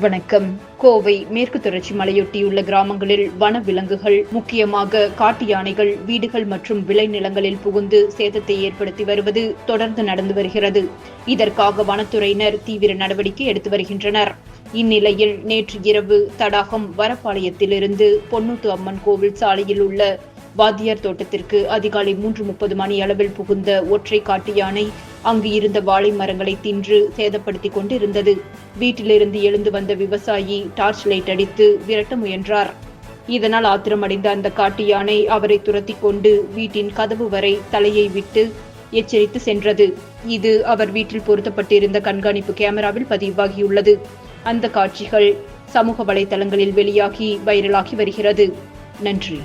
வணக்கம். கோவை மேற்கு தொடர்ச்சி மலையொட்டியுள்ள கிராமங்களில் வன விலங்குகள் முக்கியமாக காட்டு யானைகள் வீடுகள் மற்றும் விளைநிலங்களில் புகுந்து சேதத்தை ஏற்படுத்தி வருவது தொடர்ந்து நடந்து வருகிறது. இதற்காக வனத்துறையினர் தீவிர நடவடிக்கை எடுத்து வருகின்றனர். இந்நிலையில் நேற்று இரவு தடாகம் வரப்பாளையத்திலிருந்து பொன்னூத்து அம்மன் கோவில் சாலையில் உள்ள வாத்தியார் தோட்டத்திற்கு அதிகாலை மூன்று முப்பது மணி அளவில் புகுந்த ஒற்றை காட்டு யானை அங்கு இருந்த வாழை மரங்களை தின்று சேதப்படுத்திக் கொண்டிருந்தது. வீட்டிலிருந்து எழுந்து வந்த விவசாயி டார்ச் லைட் அடித்து விரட்ட முயன்றார். இதனால் ஆத்திரமடைந்த அந்த காட்டு யானை அவரை துரத்தி கொண்டு வீட்டின் கதவு வரை தலையை விட்டு எச்சரித்து சென்றது. இது அவர் வீட்டில் பொருத்தப்பட்டிருந்த கண்காணிப்பு கேமராவில் பதிவாகியுள்ளது. அந்த காட்சிகள் சமூக வலைதளங்களில் வெளியாகி வைரலாகி வருகிறது. நன்றி.